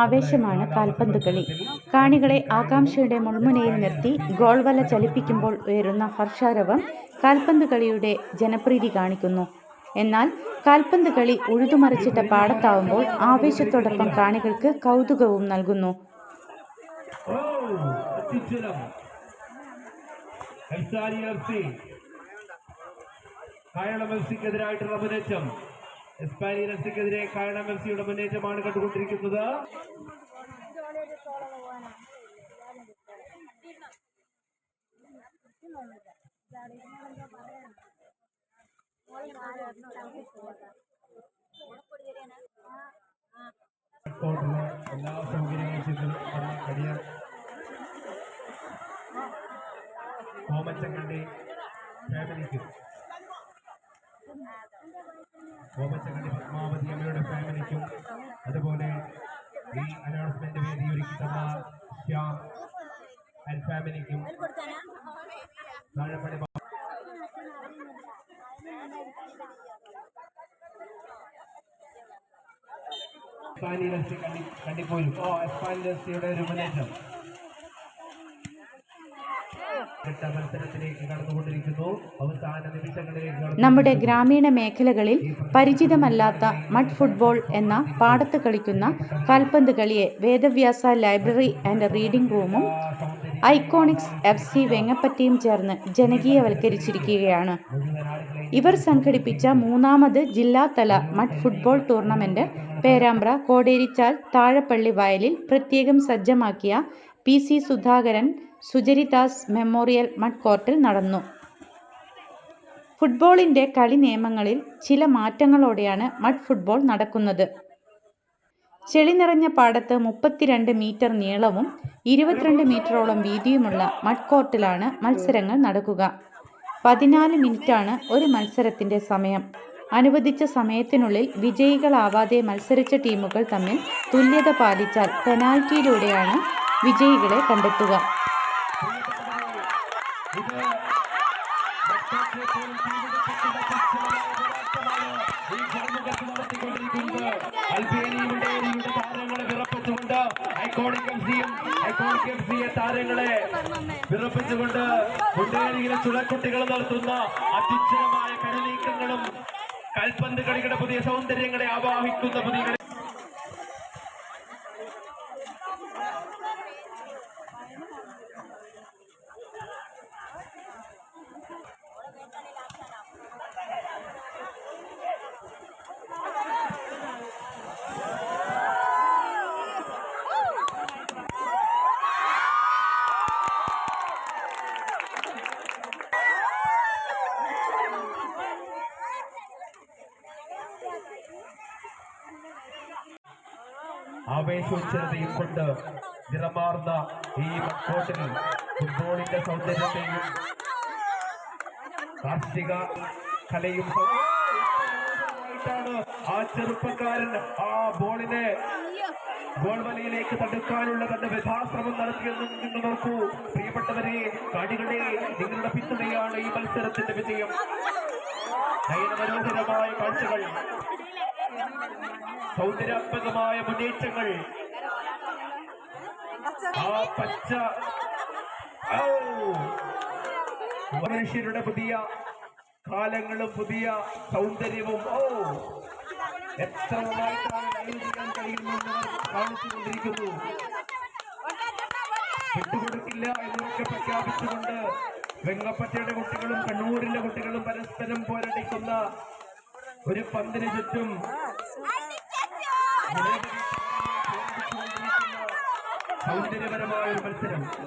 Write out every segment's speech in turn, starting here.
ആവേശമാണ് കാൽപന്ത് കളി കാണികളെ ആകാംക്ഷയുടെ മുൾമുനയിൽ നിർത്തി ഗോൾ വല ചലിപ്പിക്കുമ്പോൾ ഉയരുന്ന ഹർഷാരവം കാൽപന്ത് കളിയുടെ ജനപ്രീതി കാണിക്കുന്നു. എന്നാൽ കാൽപന്ത് കളി ഉഴുതുമറിച്ചിട്ട പാടത്താവുമ്പോൾ ആവേശത്തോടൊപ്പം കാണികൾക്ക് കൗതുകവും നൽകുന്നു. കയള സിക്കെതിരായിട്ടുള്ള മുന്നേറ്റം. എസ്പാനിയൻ കാരണ മെസ്സിയുടെ മുന്നേറ്റമാണ് കണ്ടുകൊണ്ടിരിക്കുന്നത്. എല്ലാ സൗകര്യങ്ങളും ഫാമിലിക്കും. ഓമച്ചക്കണ്ടി പത്മാവതി അമ്മയുടെ ഫാമിലിക്കും അതുപോലെ ഈ അനൗൺസ്മെന്റ് വേദി ഒരുക്കി തന്ന ശ്യാം ആൻഡ് ഫാമിലിക്കും താഴെപ്പടി കണ്ടിപ്പോരും ഓ എസ്പാനിയൻ എഫ് സിയുടെ ഒരു മുന്നേറ്റം നമ്മുടെ ഗ്രാമീണ മേഖലകളിൽ പരിചിതമല്ലാത്ത മഡ് ഫുട്ബോൾ എന്ന പാടത്ത് കളിക്കുന്ന കാൽപന്ത് കളിയെ വേദവ്യാസ ലൈബ്രറി ആൻഡ് റീഡിംഗ് റൂമും ഐക്കോണിക്സ് എഫ് സി വെങ്ങപ്പറ്റിയും ചേർന്ന് ജനകീയവൽക്കരിച്ചിരിക്കുകയാണ്. ഇവർ സംഘടിപ്പിച്ച മൂന്നാമത് ജില്ലാതല mud football tournament Perambra Koderichal Thazhappally വയലിൽ പ്രത്യേകം സജ്ജമാക്കിയ P C Sudhakaran Sucharidas memorial mud കോർട്ടിൽ നടന്നു. ഫുട്ബോളിന്റെ കളി നിയമങ്ങളിൽ ചില മാറ്റങ്ങളോടെയാണ് മഡ് ഫുട്ബോൾ നടക്കുന്നത്. ചെളി നിറഞ്ഞ പാടത്ത് മുപ്പത്തിരണ്ട് മീറ്റർ നീളവും ഇരുപത്തിരണ്ട് മീറ്ററോളം വീതിയുമുള്ള മഡ് കോർട്ടിലാണ് മത്സരങ്ങൾ നടക്കുക. പതിനാല് മിനിറ്റാണ് ഒരു മത്സരത്തിന്റെ സമയം. അനുവദിച്ച സമയത്തിനുള്ളിൽ വിജയികളാവാതെ മത്സരിച്ച ടീമുകൾ തമ്മിൽ തുല്യത പാലിച്ചാൽ പെനാൽറ്റിയിലൂടെയാണ് വിജയികളെ കണ്ടെത്തുക. ഇവരുടെ താരങ്ങളെ വിറപ്പിച്ചുകൊണ്ട് ഐക്കോണിക് എഫ് സിയും ഐക്കോണിക് എഫ് സിയെ താരങ്ങളെ വിറപ്പിച്ചുകൊണ്ട് കുണ്ടേരിയിലെ ചുളക്കുട്ടികൾ നടത്തുന്ന അത്യുജ്വലമായ കരനീക്കങ്ങളും കൽപ്പന്ത് കളികളുടെ പുതിയ സൗന്ദര്യങ്ങളെ ആവാഹിക്കുന്ന പുതിയ കളി ആവേശോജ്ജലതയും കൊണ്ട് നിറമാർന്ന ഈ കോട്ടിൽ ഫുട്ബോളിന്റെ സൗന്ദര്യത്തെയും കാർഷിക കലയും ആ ചെറുപ്പക്കാരൻ ആ ബോളിനെ ഗോൾ വലയിലേക്ക് തടുക്കാനുള്ള തന്റെ വ്യഥാശ്രമം നടത്തിയെന്ന് നിങ്ങൾ നോക്കൂ പ്രിയപ്പെട്ടവരെ കാണികളെ നിങ്ങളുടെ പിന്തുണയാണ് ഈ മത്സരത്തിന്റെ വിജയം. നയനമനോഹരമായ കാഴ്ചകൾ. സൗന്ദര്യാത്മകമായ മുന്നേറ്റങ്ങൾ. ആ പച്ച! മനുഷ്യരുടെ പുതിയ കാലങ്ങളും പുതിയ സൗന്ദര്യവും ഓ എത്ര നന്നായിട്ടാണ് കാണിച്ചുകൊണ്ടിരിക്കുന്നു. വിട്ടുകൊടുക്കില്ല എന്നൊക്കെ പ്രഖ്യാപിച്ചുകൊണ്ട് വെങ്ങപ്പറ്റയുടെ കുട്ടികളും കണ്ണൂരിന്റെ കുട്ടികളും പരസ്പരം പോരടിക്കുന്ന ഒരു പന്തിന് ചുറ്റും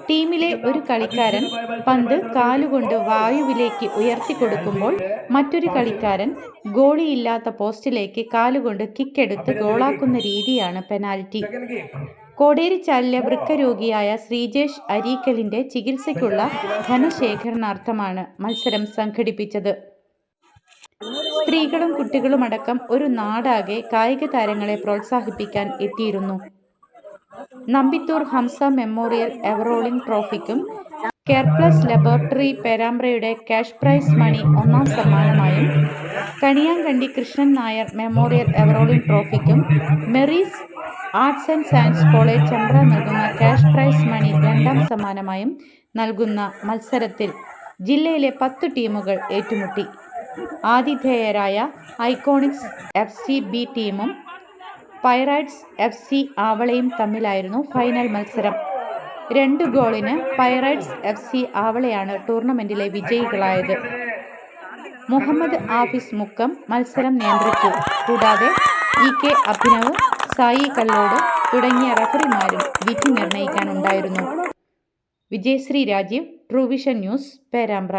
ടീമിലെ ഒരു കളിക്കാരൻ പന്ത് കാലുകൊണ്ട് വായുവിലേക്ക് ഉയർത്തിക്കൊടുക്കുമ്പോൾ മറ്റൊരു കളിക്കാരൻ ഗോളിയില്ലാത്ത പോസ്റ്റിലേക്ക് കാലുകൊണ്ട് കിക്കെടുത്ത് ഗോളാക്കുന്ന രീതിയാണ് പെനാൽറ്റി. സെക്കൻഡ് ചാലിലെ വൃക്കരോഗിയായ ശ്രീജേഷ് അരീക്കലിന്റെ ചികിത്സയ്ക്കുള്ള ധനശേഖരണാർത്ഥമാണ് മത്സരം സംഘടിപ്പിച്ചത്. സ്ത്രീകളും കുട്ടികളുമടക്കം ഒരു നാടാകെ കായിക താരങ്ങളെ പ്രോത്സാഹിപ്പിക്കാൻ എത്തിയിരുന്നു. Nambithoor Hamsa memorial ever rolling ട്രോഫിക്കും കെയർപ്ലസ് laboratory പേരാമ്പ്രയുടെ ക്യാഷ് പ്രൈസ് മണി ഒന്നാം സമ്മാനമായും Kaniyankandi Krishnan Nair memorial ever rolling ട്രോഫിക്കും Mary's arts and science college Chembra നൽകുന്ന ക്യാഷ് പ്രൈസ് മണി രണ്ടാം സമ്മാനമായും നൽകുന്ന മത്സരത്തിൽ ജില്ലയിലെ പത്ത് ടീമുകൾ ഏറ്റുമുട്ടി. ആതിഥേയരായ ഐക്കോണിക്സ് എഫ് സി ബി ടീമും പൈറൈറ്റ്സ് എഫ് സി ആവളയും തമ്മിലായിരുന്നു ഫൈനൽ മത്സരം. രണ്ട് ഗോളിന് പൈറൈറ്റ്സ് എഫ് സി ആവളയാണ് ടൂർണമെന്റിലെ വിജയികളായത്. മുഹമ്മദ് ആഫിസ് മുക്കം മത്സരം നിയന്ത്രിച്ചു. കൂടാതെ ഇ കെ അഭിനവ് സായി കല്ലോട് തുടങ്ങിയ റഫറിമാരും വിധി നിർണയിക്കാനുണ്ടായിരുന്നു. Vijayasree Rajeev Truevision news Perambra.